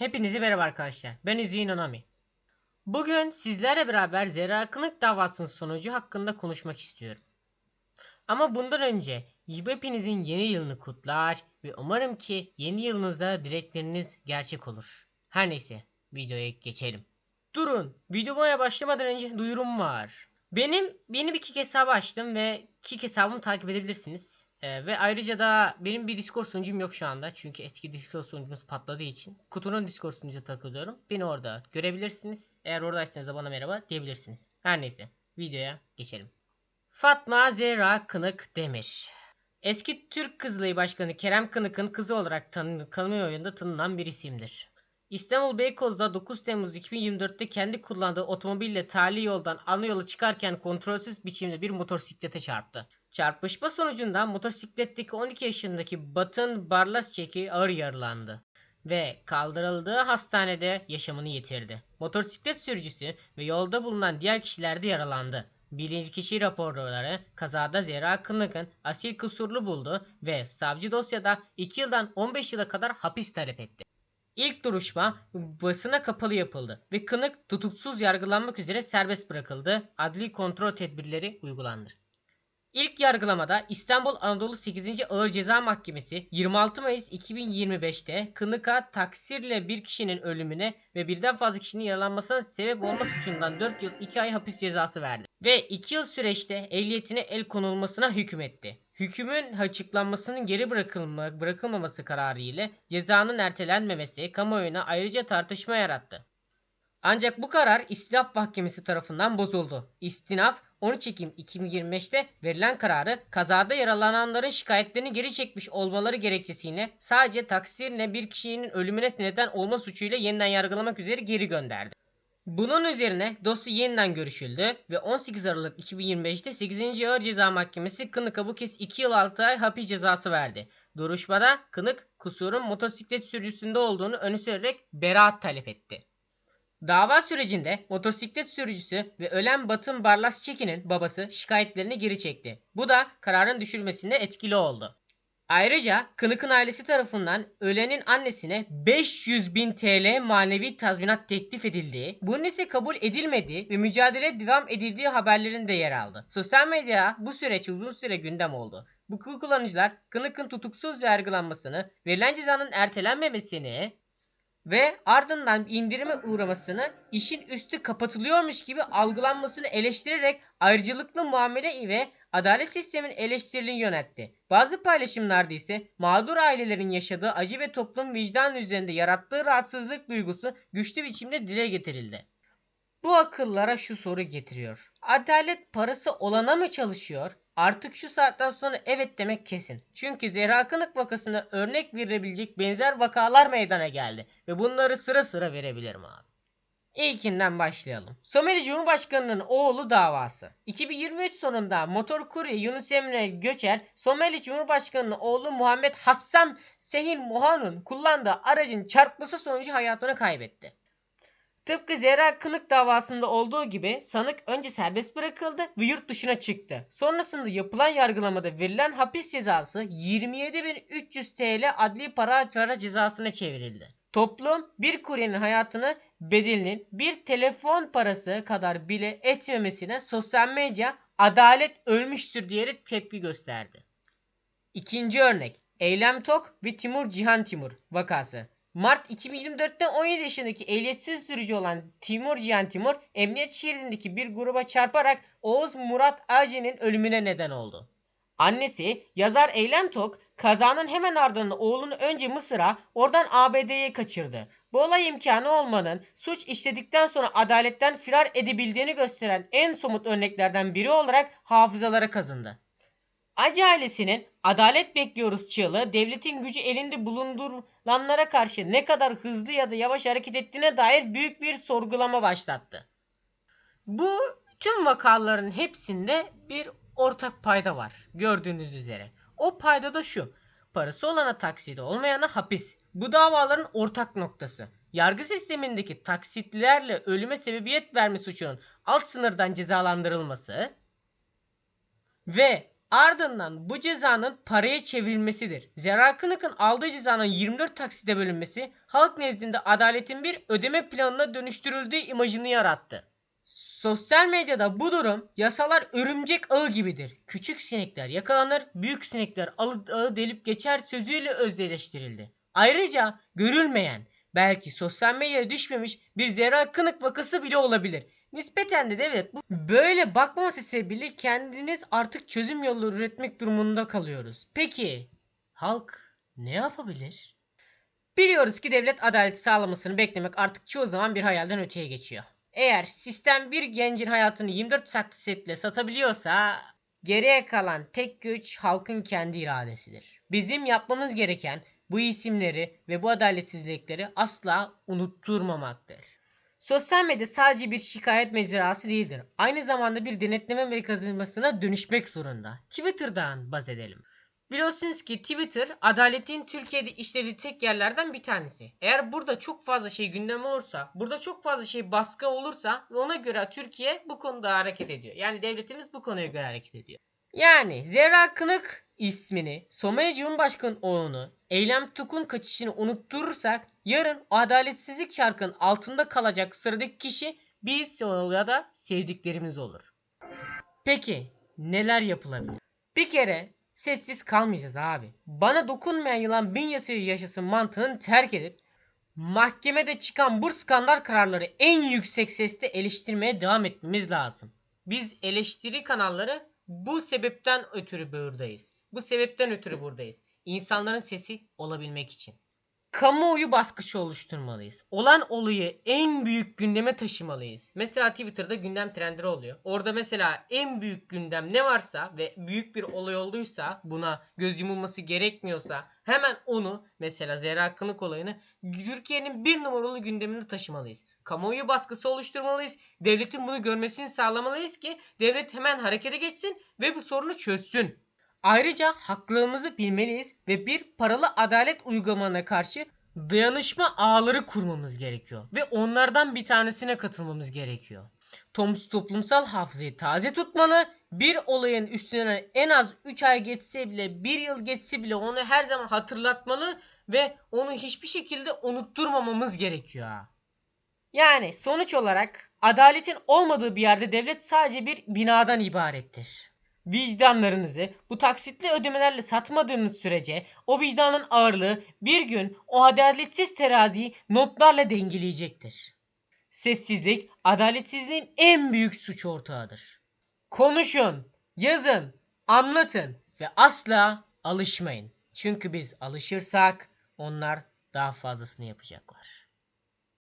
Hepinize merhaba arkadaşlar. Ben Üzüyin Onami. Bugün sizlerle beraber Zehra Kınık davasının sonucu hakkında konuşmak istiyorum. Ama bundan önce hepinizin yeni yılını kutlar ve umarım ki yeni yılınızda dilekleriniz gerçek olur. Her neyse videoya geçelim. Durun videoya başlamadan önce duyurum var. Benim yeni bir kick hesabı açtım ve kick hesabımı takip edebilirsiniz. Ee, ve ayrıca da benim bir Discord sunucum yok şu anda. Çünkü eski Discord sunucumuz patladığı için. Kutunun Discord sunucuya takılıyorum. Beni orada görebilirsiniz. Eğer oradaysanız da bana merhaba diyebilirsiniz. Her neyse videoya geçelim. Fatma Zehra Kınık Demir. Eski Türk Kızılayı Başkanı Kerem Kınık'ın kızı olarak tanı kamuoyunda tanınan bir isimdir. İstanbul Beykoz'da 9 Temmuz 2024'te kendi kullandığı otomobille tali yoldan ana yola çıkarken kontrolsüz biçimde bir motosiklete çarptı. Çarpışma sonucunda motosikletteki 12 yaşındaki Batın Barlasçeki ağır yaralandı ve kaldırıldığı hastanede yaşamını yitirdi. Motosiklet sürücüsü ve yolda bulunan diğer kişiler de yaralandı. Bilirkişi raporları kazada Zehra Kınık'ın asil kusurlu buldu ve savcı dosyada 2 yıldan 15 yıla kadar hapis talep etti. İlk duruşma basına kapalı yapıldı ve Kınık tutuksuz yargılanmak üzere serbest bırakıldı. Adli kontrol tedbirleri uygulandı. İlk yargılamada İstanbul Anadolu 8. Ağır Ceza Mahkemesi 26 Mayıs 2025'te Kınık'a taksirle bir kişinin ölümüne ve birden fazla kişinin yaralanmasına sebep olma suçundan 4 yıl 2 ay hapis cezası verdi. Ve 2 yıl süreçte ehliyetine el konulmasına hükmetti. Hükümün açıklanmasının geri bırakılma, bırakılmaması kararı ile cezanın ertelenmemesi kamuoyuna ayrıca tartışma yarattı. Ancak bu karar İstinaf Mahkemesi tarafından bozuldu. İstinaf 13 Ekim 2025'te verilen kararı kazada yaralananların şikayetlerini geri çekmiş olmaları gerekçesiyle sadece taksirle bir kişinin ölümüne neden olma suçuyla yeniden yargılamak üzere geri gönderdi. Bunun üzerine dosya yeniden görüşüldü ve 18 Aralık 2025'te 8. Ağır Ceza Mahkemesi Kınık'a bu kez 2 yıl 6 ay hapis cezası verdi. Duruşmada Kınık kusurun motosiklet sürücüsünde olduğunu öne sürerek beraat talep etti. Dava sürecinde motosiklet sürücüsü ve ölen Batın Barlas Çekin'in babası şikayetlerini geri çekti. Bu da kararın düşürmesinde etkili oldu. Ayrıca Kınık'ın ailesi tarafından ölenin annesine 500 bin TL manevi tazminat teklif edildiği, bunun ise kabul edilmediği ve mücadele devam edildiği haberlerinde yer aldı. Sosyal medya bu süreç uzun süre gündem oldu. Bu kullanıcılar Kınık'ın tutuksuz yargılanmasını, verilen cezanın ertelenmemesini ve ardından indirime uğramasını işin üstü kapatılıyormuş gibi algılanmasını eleştirerek ayrıcalıklı muamele ve adalet sistemin eleştirilini yönetti. Bazı paylaşımlarda ise mağdur ailelerin yaşadığı acı ve toplum vicdan üzerinde yarattığı rahatsızlık duygusu güçlü biçimde dile getirildi. Bu akıllara şu soru getiriyor. Adalet parası olana mı çalışıyor? Artık şu saatten sonra evet demek kesin. Çünkü Zehra Kınık vakasına örnek verilebilecek benzer vakalar meydana geldi. Ve bunları sıra sıra verebilirim abi. İlkinden başlayalım. Somali Cumhurbaşkanı'nın oğlu davası. 2023 sonunda motor kurye Yunus Emre Göçer, Somali Cumhurbaşkanı'nın oğlu Muhammed Hassam Sehil Muhan'ın kullandığı aracın çarpması sonucu hayatını kaybetti. Tıpkı Zehra Kınık davasında olduğu gibi sanık önce serbest bırakıldı ve yurt dışına çıktı. Sonrasında yapılan yargılamada verilen hapis cezası 27.300 TL adli para para cezasına çevrildi. Toplum bir kuryenin hayatını bedelinin bir telefon parası kadar bile etmemesine sosyal medya adalet ölmüştür diyerek tepki gösterdi. İkinci örnek Eylem Tok ve Timur Cihan Timur vakası. Mart 2024'te 17 yaşındaki ehliyetsiz sürücü olan Timur Cihan Timur, emniyet şeridindeki bir gruba çarparak Oğuz Murat Ağce'nin ölümüne neden oldu. Annesi yazar Eylem Tok kazanın hemen ardından oğlunu önce Mısır'a oradan ABD'ye kaçırdı. Bu olay imkanı olmanın suç işledikten sonra adaletten firar edebildiğini gösteren en somut örneklerden biri olarak hafızalara kazındı. Acı ailesinin adalet bekliyoruz çığlığı devletin gücü elinde bulundurulanlara karşı ne kadar hızlı ya da yavaş hareket ettiğine dair büyük bir sorgulama başlattı. Bu tüm vakaların hepsinde bir ortak payda var gördüğünüz üzere. O payda da şu. Parası olana taksidi olmayana hapis. Bu davaların ortak noktası. Yargı sistemindeki taksitlerle ölüme sebebiyet verme suçunun alt sınırdan cezalandırılması ve Ardından bu cezanın paraya çevrilmesidir. Zera Kınık'ın aldığı cezanın 24 taksite bölünmesi halk nezdinde adaletin bir ödeme planına dönüştürüldüğü imajını yarattı. Sosyal medyada bu durum yasalar örümcek ağı gibidir. Küçük sinekler yakalanır, büyük sinekler ağı, delip geçer sözüyle özdeleştirildi. Ayrıca görülmeyen, belki sosyal medyaya düşmemiş bir Zera Kınık vakası bile olabilir. Nispeten de devlet bu böyle bakmaması sebebiyle kendiniz artık çözüm yolları üretmek durumunda kalıyoruz. Peki halk ne yapabilir? Biliyoruz ki devlet adaleti sağlamasını beklemek artık çoğu zaman bir hayalden öteye geçiyor. Eğer sistem bir gencin hayatını 24 taksitle satabiliyorsa geriye kalan tek güç halkın kendi iradesidir. Bizim yapmamız gereken bu isimleri ve bu adaletsizlikleri asla unutturmamaktır. Sosyal medya sadece bir şikayet mecrası değildir. Aynı zamanda bir denetleme mekanizmasına dönüşmek zorunda. Twitter'dan bahsedelim. Biliyorsunuz ki Twitter adaletin Türkiye'de işlediği tek yerlerden bir tanesi. Eğer burada çok fazla şey gündem olursa, burada çok fazla şey baskı olursa ve ona göre Türkiye bu konuda hareket ediyor. Yani devletimiz bu konuya göre hareket ediyor. Yani Zerra Kınık ismini, Somali Cumhurbaşkanı oğlunu, Eylem Tuk'un kaçışını unutturursak yarın adaletsizlik çarkın altında kalacak sıradaki kişi biz ya da sevdiklerimiz olur. Peki neler yapılabilir? Bir kere sessiz kalmayacağız abi. Bana dokunmayan yılan bin yasayı yaşasın mantığını terk edip mahkemede çıkan bu skandal kararları en yüksek sesle eleştirmeye devam etmemiz lazım. Biz eleştiri kanalları bu sebepten ötürü buradayız. Bu sebepten ötürü buradayız. İnsanların sesi olabilmek için. Kamuoyu baskısı oluşturmalıyız. Olan olayı en büyük gündeme taşımalıyız. Mesela Twitter'da gündem trendleri oluyor. Orada mesela en büyük gündem ne varsa ve büyük bir olay olduysa buna göz yumulması gerekmiyorsa hemen onu mesela Zehra Kınık olayını Türkiye'nin bir numaralı gündemine taşımalıyız. Kamuoyu baskısı oluşturmalıyız. Devletin bunu görmesini sağlamalıyız ki devlet hemen harekete geçsin ve bu sorunu çözsün. Ayrıca haklılığımızı bilmeliyiz ve bir paralı adalet uygulamasına karşı dayanışma ağları kurmamız gerekiyor. Ve onlardan bir tanesine katılmamız gerekiyor. Tom toplumsal hafızayı taze tutmalı. Bir olayın üstüne en az 3 ay geçse bile 1 yıl geçse bile onu her zaman hatırlatmalı ve onu hiçbir şekilde unutturmamamız gerekiyor. Yani sonuç olarak adaletin olmadığı bir yerde devlet sadece bir binadan ibarettir vicdanlarınızı bu taksitli ödemelerle satmadığınız sürece o vicdanın ağırlığı bir gün o adaletsiz teraziyi notlarla dengeleyecektir. Sessizlik adaletsizliğin en büyük suç ortağıdır. Konuşun, yazın, anlatın ve asla alışmayın. Çünkü biz alışırsak onlar daha fazlasını yapacaklar.